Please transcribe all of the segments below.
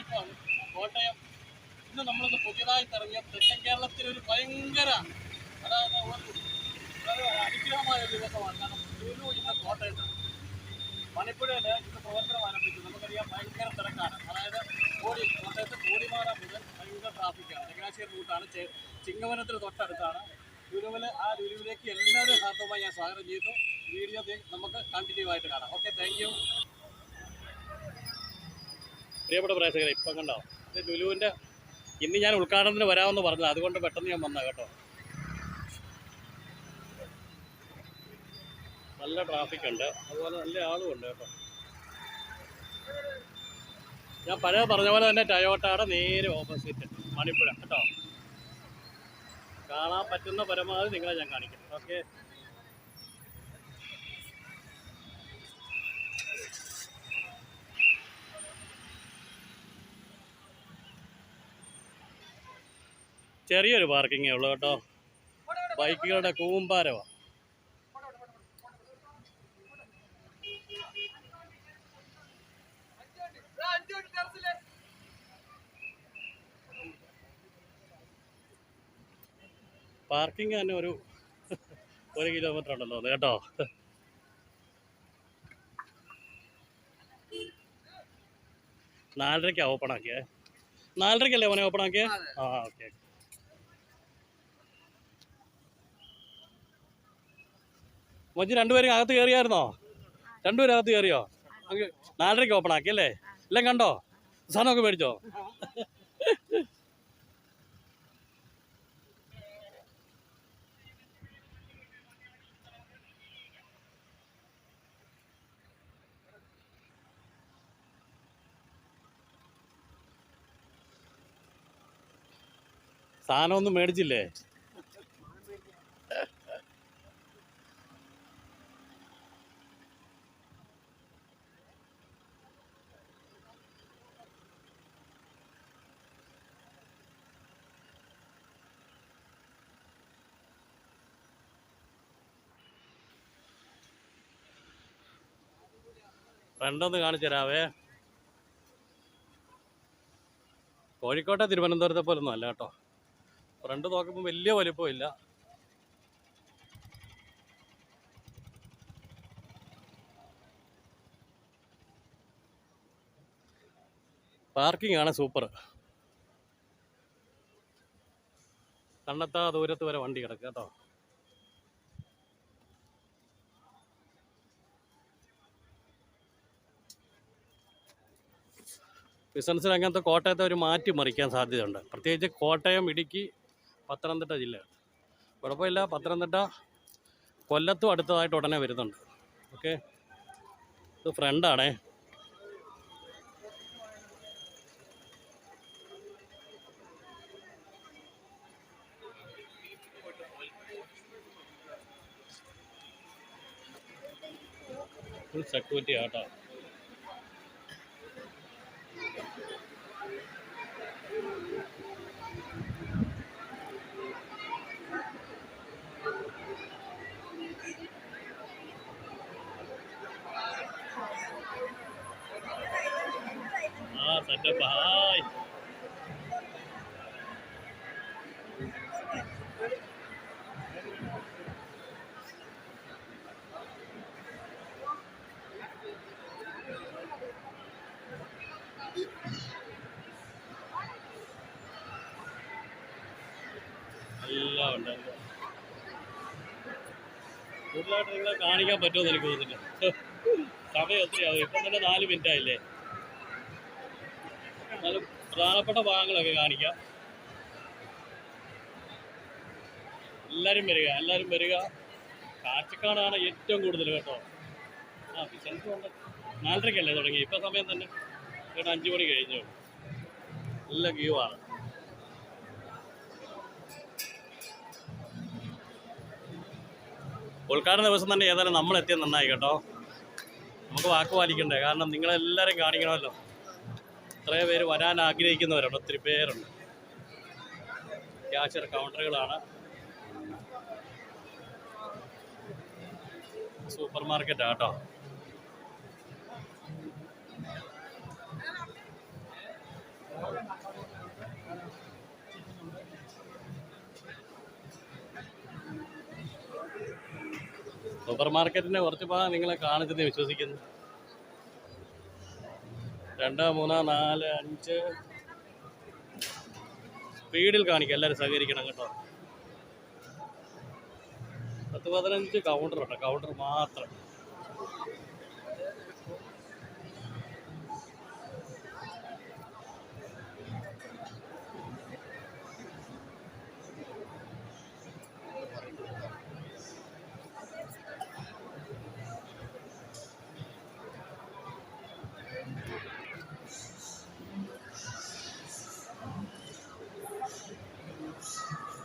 ഞാനിപ്പോൾ കോട്ടയം ഇന്ന് നമ്മളിന്ന് പുതിയതായി ഇറങ്ങിയ തെക്കൻ കേരളത്തിൽ ഒരു ഭയങ്കര അതായത് ഒരു അനുഗ്രഹമായ ഒരു ദിവസമാണ്. കാരണം ഇന്ന് കോട്ടയത്ത് മണിപ്പുഴയിൽ ഇന്ന് പ്രവർത്തനം ആരംഭിച്ചു. നമുക്കറിയാം ഭയങ്കര തിരക്കാണ്. അതായത് കോടി കോട്ടയത്ത് കോടിമാറ മുതൽ ഭയങ്കര ട്രാഫിക്കാണ് ചങ്ങനാശ്ശേരി റൂട്ടാണ് ചിങ്ങവനത്തിന് തൊട്ടടുത്താണ്. ലുലുവിൽ ആ ലുലുവിലേക്ക് എല്ലാവരും ഹാർദവമായി ഞാൻ സ്വാഗതം ചെയ്യുന്നു വീഡിയോ നമുക്ക് കണ്ടിന്യൂ ആയിട്ട് കാണാം. ഓക്കെ താങ്ക് പ്രിയപ്പെട്ട പ്രേക്ഷകരെ ഇപ്പം കണ്ടോ? ഇത് ലുലുവിന്റെ ഇന്ന് ഞാൻ ഉദ്ഘാടനത്തിന് വരാമെന്ന് പറഞ്ഞത്. അതുകൊണ്ട് പെട്ടെന്ന് ഞാൻ വന്നാ കേട്ടോ. നല്ല ട്രാഫിക് ഉണ്ട്. അതുപോലെ നല്ല ആളുമുണ്ട് കേട്ടോ. ഞാൻ പഴയ പറഞ്ഞ പോലെ തന്നെ ടയോട്ടയുടെ നേരെ ഓപ്പോസിറ്റ് മണിപ്പുഴ കേട്ടോ. കാണാൻ പറ്റുന്ന പരമാവധി നിങ്ങളെ ഞാൻ കാണിക്കാം ഓക്കെ ചെറിയൊരു പാർക്കിങ്ങേ ഉള്ളൂ കേട്ടോ. ബൈക്കുകളുടെ കൂമ്പാരമാണ് പാർക്കിംഗ് തന്നെ ഒരു ഒരു കിലോമീറ്റർ ഉണ്ടല്ലോ കേട്ടോ. നാലരയ്ക്കാ ഓപ്പൺ ആക്കിയേ? നാലരയ്ക്കല്ലേ അവനെ ഓപ്പൺ ആക്കിയേ? ആ ഓക്കെ. മൊഞ്ചി രണ്ടുപേരും അകത്ത് കയറിയായിരുന്നോ? രണ്ടുപേരും അകത്ത് കയറിയോ? അങ്ങ് നാലരയ്ക്ക് ഓപ്പൺ ആക്കി അല്ലേ? എല്ലാം കണ്ടോ? സാധനമൊക്കെ മേടിച്ചോ? സാധനമൊന്നും മേടിച്ചില്ലേ? ഫ്രണ്ടൊന്ന് കാണിച്ചു തരാവേ കോഴിക്കോട്ടെ തിരുവനന്തപുരത്തെ പോലൊന്നും അല്ല കേട്ടോ. ഫ്രണ്ട് നോക്കുമ്പോൾ വലിയ വലിപ്പമില്ല. പാർക്കിംഗ് ആണ് സൂപ്പർ കണ്ണത്താ ദൂരത്ത് വരെ വണ്ടി കിടക്കുക കേട്ടോ. ബിസിനസ് രംഗത്ത് കോട്ടയത്തെ ഒരു മാറ്റി മറിക്കാൻ സാധ്യതയുണ്ട്. പ്രത്യേകിച്ച് കോട്ടയം ഇടുക്കി പത്തനംതിട്ട ജില്ല കുഴപ്പമില്ല. പത്തനംതിട്ട കൊല്ലത്തും അടുത്തതായിട്ട് ഉടനെ വരുന്നുണ്ട്. ഓക്കെ? ഇത് ഫ്രണ്ടാണേ ഫുൾ സെക്യൂരിറ്റി ആട്ടോ. ഹായ് എല്ലാം ഉണ്ട് കൂടുതലായിട്ട് നിങ്ങളെ കാണിക്കാൻ പറ്റുമെന്ന് എനിക്ക് തോന്നുന്നില്ല. സമയം ഒത്തിരിയാവും ഇപ്പം തന്നെ നാല് മിനിറ്റ് ആയില്ലേ? പ്രധാനപ്പെട്ട ഭാഗങ്ങളൊക്കെ കാണിക്കാം. എല്ലാവരും വരിക എല്ലാവരും വരിക. കാഴ്ചക്കാടാണ് ഏറ്റവും കൂടുതൽ കേട്ടോ. ആ ബിസിനസ് ഉണ്ട്. നാലരയ്ക്കല്ലേ തുടങ്ങി ഇപ്പം സമയം തന്നെ കേട്ടോ അഞ്ച് മണി കഴിഞ്ഞു. നല്ല വ്യൂ ആണ്. ഉദ്ഘാടന ദിവസം തന്നെ ഏതായാലും നമ്മൾ എത്തിയത് നന്നായി കേട്ടോ. നമുക്ക് വാക്ക് പാലിക്കണ്ടേ? കാരണം നിങ്ങളെല്ലാവരും കാണിക്കണമല്ലോ. ഇത്രയും പേര് വരാൻ ആഗ്രഹിക്കുന്നവരാണ്. ഒത്തിരി പേരുണ്ട്. ക്യാഷർ കൗണ്ടറുകളാണ്. സൂപ്പർ മാർക്കറ്റ് ആട്ടോ സൂപ്പർ മാർക്കറ്റിന്റെ കുറച്ച് ഭാഗം നിങ്ങളെ കാണിച്ചെന്ന് വിശ്വസിക്കുന്നു. രണ്ട് മൂന്ന് നാല് അഞ്ച്. സ്പീഡിൽ കാണിക്കുക എല്ലാവരും സഹകരിക്കണം കേട്ടോ. പത്ത് പതിനഞ്ച് കൗണ്ടർ ഉണ്ട് കൗണ്ടർ മാത്രം.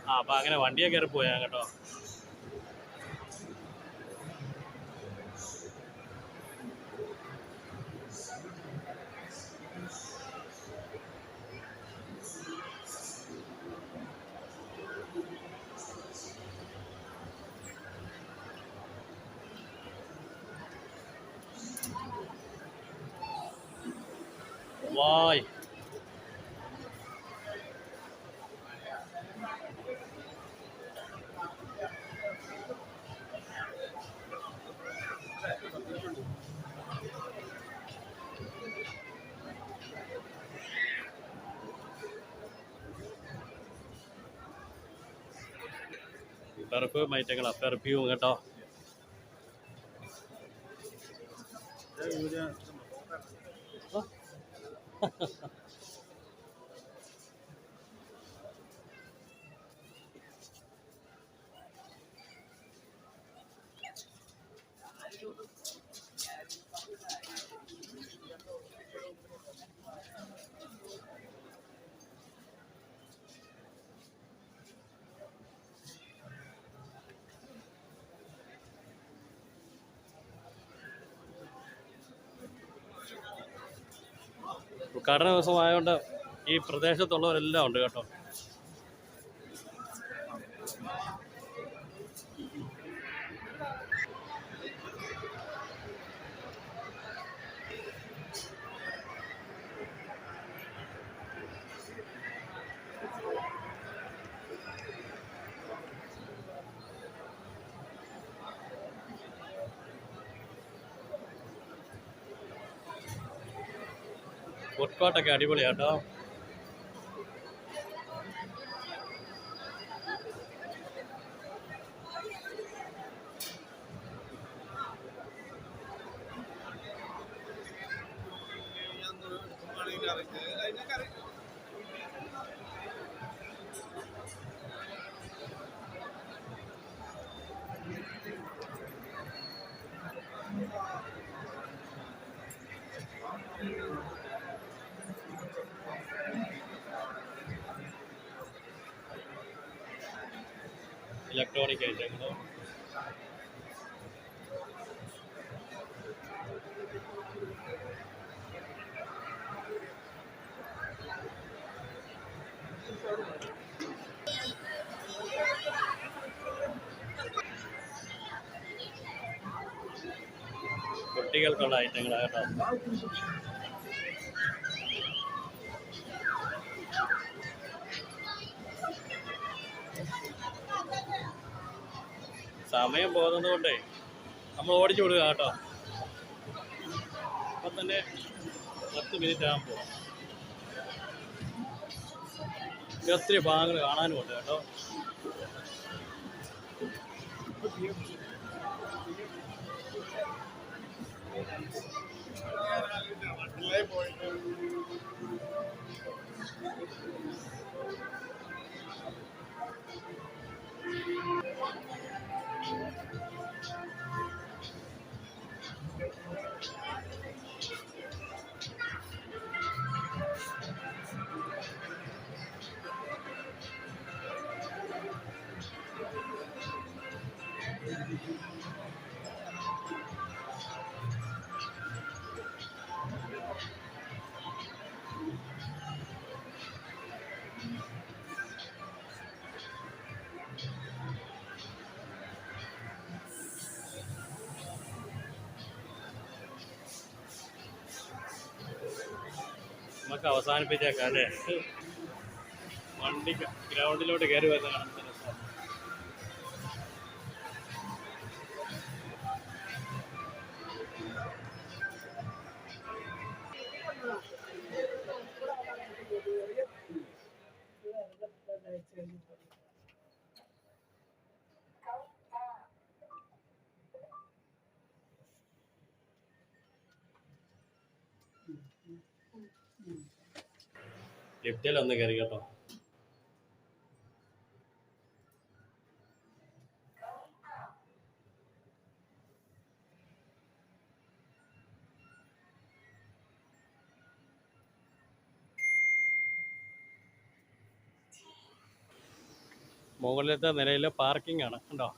ആ അപ്പം അങ്ങനെ വണ്ടിയെ കയറി പോയാ കേട്ടോ. വായ്. പെർഫ്യൂം ഐറ്റങ്ങളാ പെർഫ്യൂം കേട്ടോ. ഉദ്ഘാടന ദിവസമായതുകൊണ്ട് ഈ പ്രദേശത്തുള്ളവരെല്ലാം ഉണ്ട് കേട്ടോ. ഫുഡ് കോർട്ടൊക്കെ അടിപൊളിയാട്ടോ. ഇലക്ട്രോണിക് ഐറ്റങ്ങൾ കുട്ടികൾക്കുള്ള ഐറ്റങ്ങൾ സമയം പോകുന്നത് കൊണ്ടേ നമ്മൾ ഓടിച്ചു വിടുക കേട്ടോ. അപ്പം തന്നെ പത്ത് മിനിറ്റ് ആകുമ്പോൾ ഒത്തിരി ഭാഗങ്ങൾ കാണാനുമുണ്ട് കേട്ടോ. നമുക്ക് അവസാനിപ്പിച്ചേക്കാം അല്ലേ? വണ്ടി ഗ്രൗണ്ടിലോട്ട് കയറി വരുന്ന ലിഫ്റ്റിൽ ഒന്ന് കയറി കേട്ടോ. മുകളിലത്തെ നിലയിൽ പാർക്കിംഗ് ആണ് കണ്ടോ?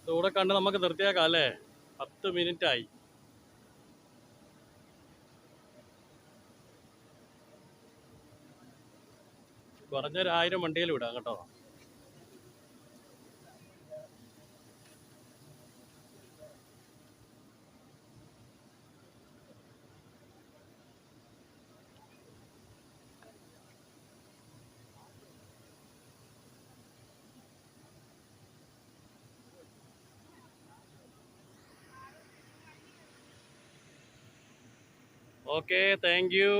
ഇതുകൂടെ കണ്ട് നമുക്ക് നിർത്തിയേക്കാം അല്ലേ? പത്ത് മിനിറ്റ് ആയി കുറഞ്ഞൊരു ആയിരം വണ്ടിയിൽ വിടാം കേട്ടോ okay thank you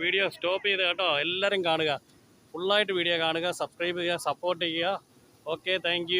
video stop ചെയ്ത് കേട്ടോ. എല്ലാവരും കാണുക. ഫുള്ളായിട്ട് വീഡിയോ കാണുക സബ്സ്ക്രൈബ് ചെയ്യുക സപ്പോർട്ട് ചെയ്യുക. Okay thank